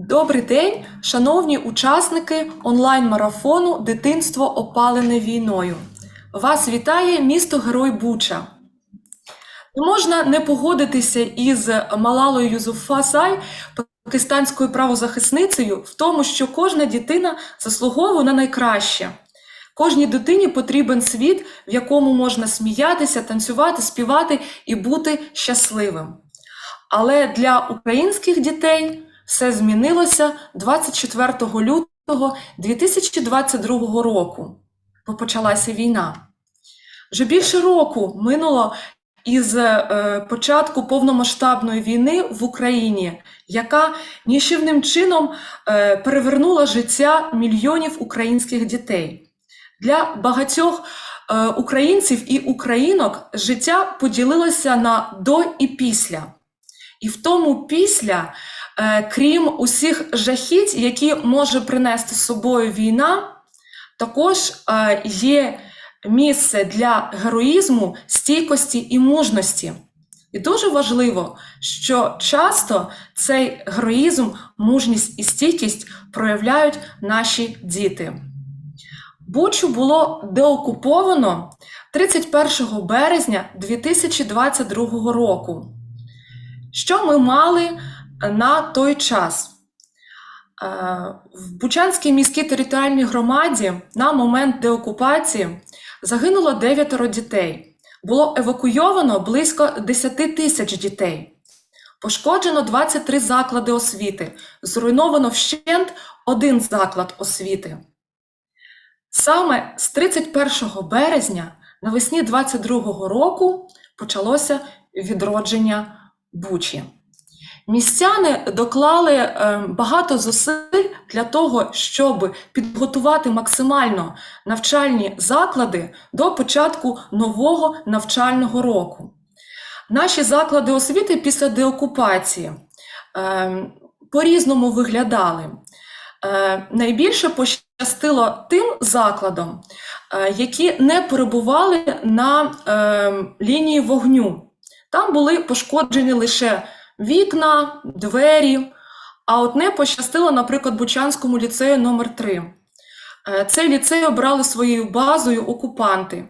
Добрий день, шановні учасники онлайн-марафону Дитинство опалене війною. Вас вітає місто Герой Буча. Не можна не погодитися із Малалою Юзуфасай, пакистанською правозахисницею, в тому, що кожна дитина заслуговує на найкраще. Кожній дитині потрібен світ, в якому можна сміятися, танцювати, співати і бути щасливим. Але для українських дітей все змінилося 24 лютого 2022 року, бо почалася війна. Вже більше року минуло із е, початку повномасштабної війни в Україні, яка нічівним чином е, перевернула життя мільйонів українських дітей. Для багатьох е, українців і українок життя поділилося на до і після. І в тому після, крім усіх жахіть, які може принести з собою війна, також е, є місце для героїзму, стійкості і мужності. І дуже важливо, що часто цей героїзм, мужність і стійкість проявляють наші діти. Бучу було деокуповано 31 березня 2022 року. Що ми мали на той час? Е, В Бучанській міській територіальній громаді на момент деокупації загинуло дев'ятеро дітей. Було евакуйовано близько 10 тисяч дітей. Пошкоджено 23 заклади освіти, зруйновано вщент один заклад освіти. Саме з 31 березня навесні 22 року почалося відродження Бучі. Містяни доклали е, багато зусиль для того, щоб підготувати максимально навчальні заклади до початку нового навчального року. Наші заклади освіти після деокупації е, по-різному виглядали. Е, найбільше пощастило тим закладам, які не перебували на лінії вогню. Там були пошкоджені лише вікна, двері. А от не пощастило, наприклад, Бучанському ліцею номер 3 Цей ліцей обрали своєю базою окупанти,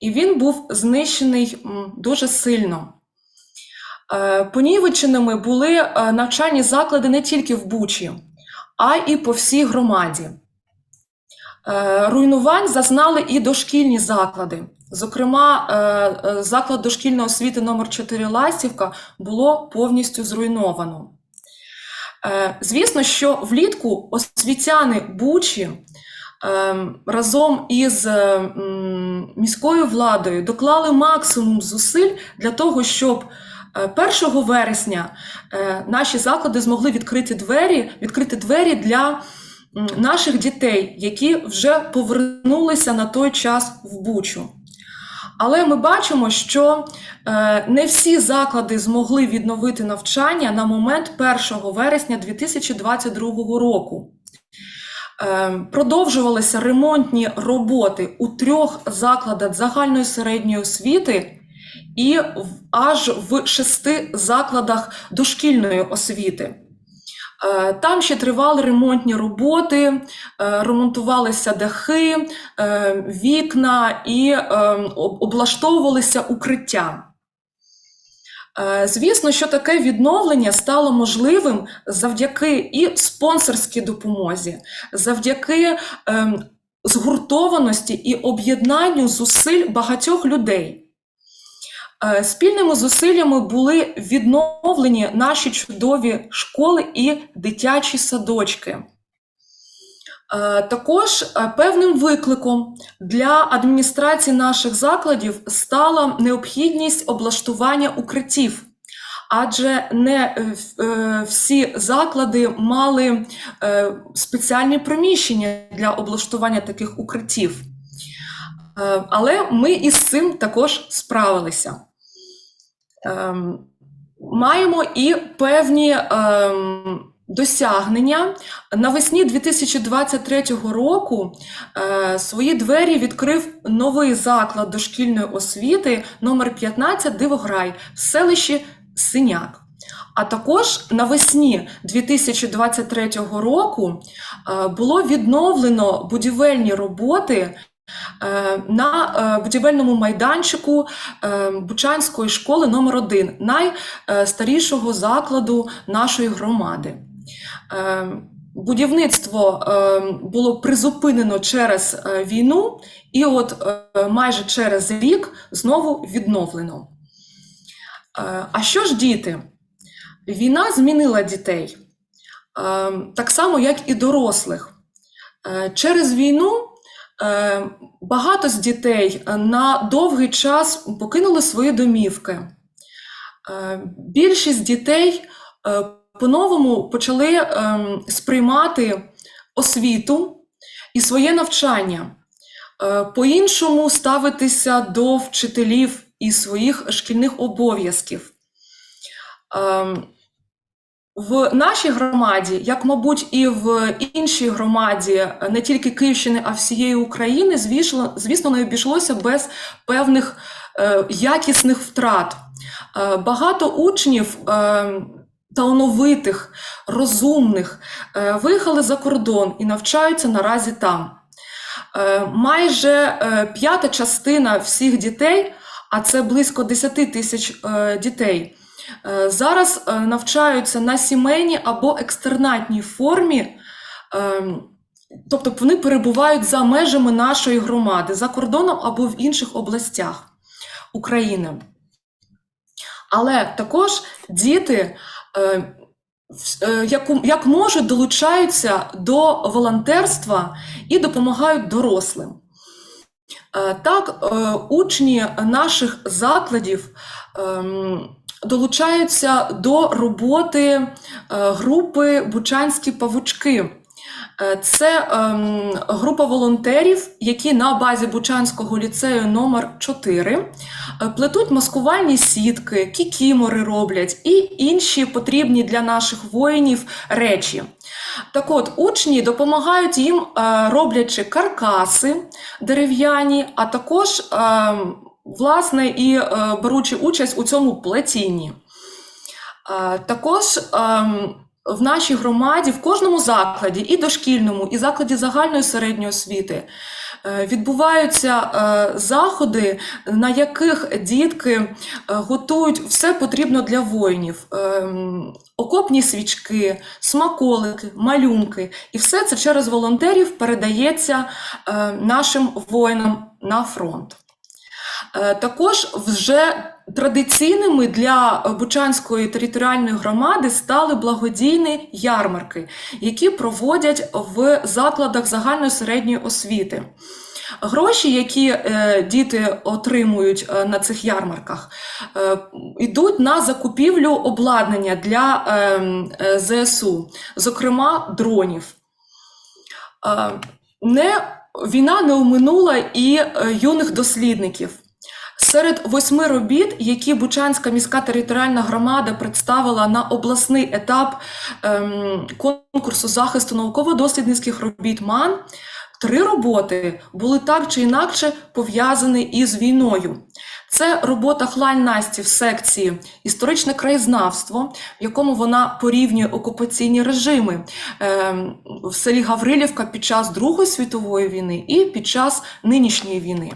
і він був знищений дуже сильно. Е, Понівеченими були е, навчальні заклади не тільки в Бучі, а і по всій громаді. Е, Руйнувань зазнали і дошкільні заклади. Зокрема, е, е, заклад дошкільної освіти номер 4 Ластівка було повністю зруйновано. Е, Звісно, що влітку освітяни Бучі разом із міською владою доклали максимум зусиль для того, щоб е, 1 вересня наші заклади змогли відкрити двері, відкрити двері для наших дітей, які вже повернулися на той час в Бучу. Але ми бачимо, що е, не всі заклади змогли відновити навчання на момент 1 вересня 2022 року. Е, Продовжувалися ремонтні роботи у трьох закладах загальної середньої освіти і аж в шести закладах дошкільної освіти. Е, Там ще тривали ремонтні роботи, е, ремонтувалися дахи, е, вікна і облаштовувалися укриття. Звісно, що таке відновлення стало можливим завдяки і спонсорській допомозі, завдяки ем, згуртованості і об'єднанню зусиль багатьох людей. Е, Спільними зусиллями були відновлені наші чудові школи і дитячі садочки. Е, Також е, певним викликом для адміністрації наших закладів стала необхідність облаштування укриттів, адже не всі заклади мали спеціальні приміщення для облаштування таких укриттів. Але ми із цим також справилися. Ем, Маємо і певні ем, досягнення. Навесні 2023 року е, свої двері відкрив новий заклад дошкільної освіти номер 15 Дивограй в селищі Синяк. А також навесні 2023 року е, було відновлено будівельні роботи на е, будівельному майданчику е, Бучанської школи номер 1 найстарішого закладу нашої громади. Е, Будівництво е, було призупинено через е, війну, і от е, майже через рік знову відновлено. Е, А що ж діти? Війна змінила дітей е, так само, як і дорослих. Е, Через війну е, багато з дітей на довгий час покинули свої домівки. Е, Більшість дітей е, по-новому почали ем, сприймати освіту і своє навчання, е, по-іншому ставитися до вчителів і своїх шкільних обов'язків. В нашій громаді, як, мабуть, і в іншій громаді, не тільки Київщини, а всієї України, звісно, звісно, не обійшлося без певних е, якісних втрат. Е, Багато учнів е, талановитих, розумних е, виїхали за кордон і навчаються наразі там. Е, Майже е, п'ята частина всіх дітей, а це близько 10 тисяч дітей, зараз е, навчаються на сімейній або екстернатній формі. ем, Тобто вони перебувають за межами нашої громади, за кордоном або в інших областях України. Але також діти, е, е, як, можуть, долучаються до волонтерства і допомагають дорослим. Е, Так, е, учні наших закладів ем, долучаються до роботи е, групи Бучанські павучки. Е, Це ем, група волонтерів, які на базі Бучанського ліцею номер 4 е, плетуть маскувальні сітки, кікімори роблять і інші потрібні для наших воїнів речі. Так от, учні допомагають їм, роблячи каркаси дерев'яні, а також е, власне і е, беручи участь у цьому плетінні. Е, Також ем, в нашій громаді, в кожному закладі, і дошкільному, і закладі загальної середньої освіти, е, відбуваються заходи, на яких дітки готують все потрібно для воїнів: Ем, окопні свічки, смаколики, малюнки. І все це через волонтерів передається нашим воїнам на фронт. Е, Також вже традиційними для Бучанської територіальної громади стали благодійні ярмарки, які проводять в закладах загальної середньої освіти. Гроші, які е, діти отримують е, на цих ярмарках, йдуть на закупівлю обладнання для е, е, ЗСУ, зокрема дронів. Не, війна не оминула і юних дослідників. Серед восьми робіт, які Бучанська міська територіальна громада представила на обласний етап ем, конкурсу захисту науково-дослідницьких робіт МАН, три роботи були так чи інакше пов'язані із війною. Це робота Хлань Насті в секції Історичне краєзнавство, в якому вона порівнює окупаційні режими ем, в селі Гаврилівка під час Другої світової війни і під час нинішньої війни.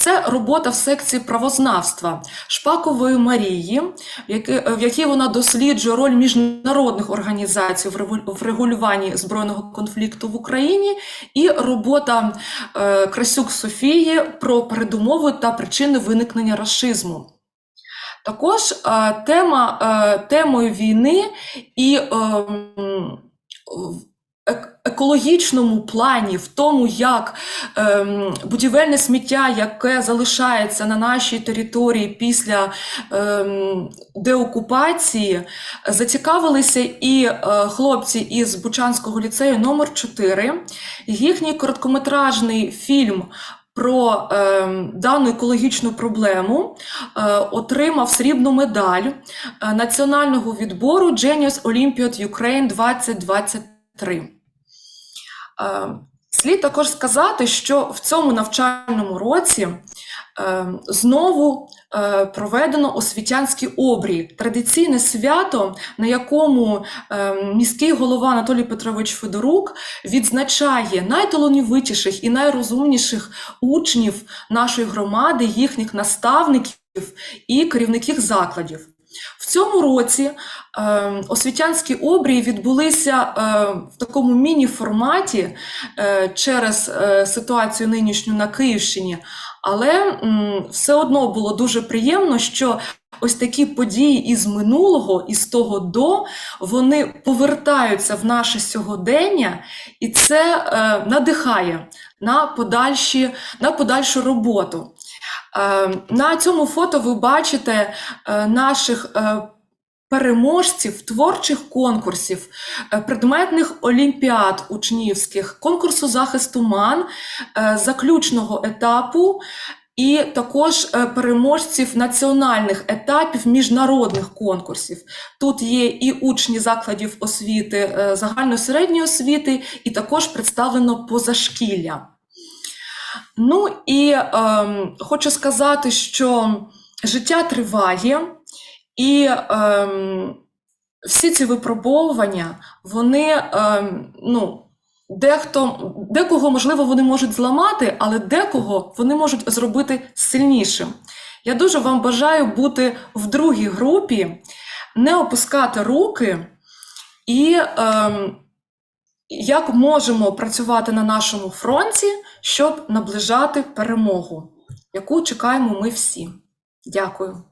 Це робота в секції правознавства Шпакової Марії, в якій вона досліджує роль міжнародних організацій в регулюванні збройного конфлікту в Україні, і робота е, Красюк Софії про передумови та причини виникнення расизму. Також е, тема, е, темою війни і ем, екологічному плані, в тому, як ем, будівельне сміття, яке залишається на нашій території після ем, деокупації, зацікавилися і е, хлопці із Бучанського ліцею номер 4 Їхній короткометражний фільм. Про ем, дану екологічну проблему е, отримав срібну медаль е, національного відбору Genius Olympiad Ukraine 2023. Е, Слід також сказати, що в цьому навчальному році е, знову е, проведено освітянський обрій, традиційне свято, на якому міський голова Анатолій Петрович Федорук відзначає найталановитіших і найрозумніших учнів нашої громади, їхніх наставників і керівників закладів. В цьому році е, освітянські обрії відбулися е, в такому міні-форматі е, через е, ситуацію нинішню на Київщині, але м, все одно було дуже приємно, що ось такі події із минулого, із того до, вони повертаються в наше сьогодення, і це е, надихає на, подальші, на подальшу роботу. Е, На цьому фото ви бачите е, наших е, переможців творчих конкурсів, предметних олімпіад учнівських, конкурсу захисту МАН, заключного етапу. І також переможців національних етапів міжнародних конкурсів. Тут є і учні закладів освіти загальної середньої освіти, і також представлено позашкілля. Ну і ем, хочу сказати, що життя триває, і ем, всі ці випробовування, вони ем, ну, дехто, декого, можливо, вони можуть зламати, але декого вони можуть зробити сильнішим. Я дуже вам бажаю бути в другій групі, не опускати руки і ем, як можемо працювати на нашому фронті, щоб наближати перемогу, яку чекаємо ми всі. Дякую.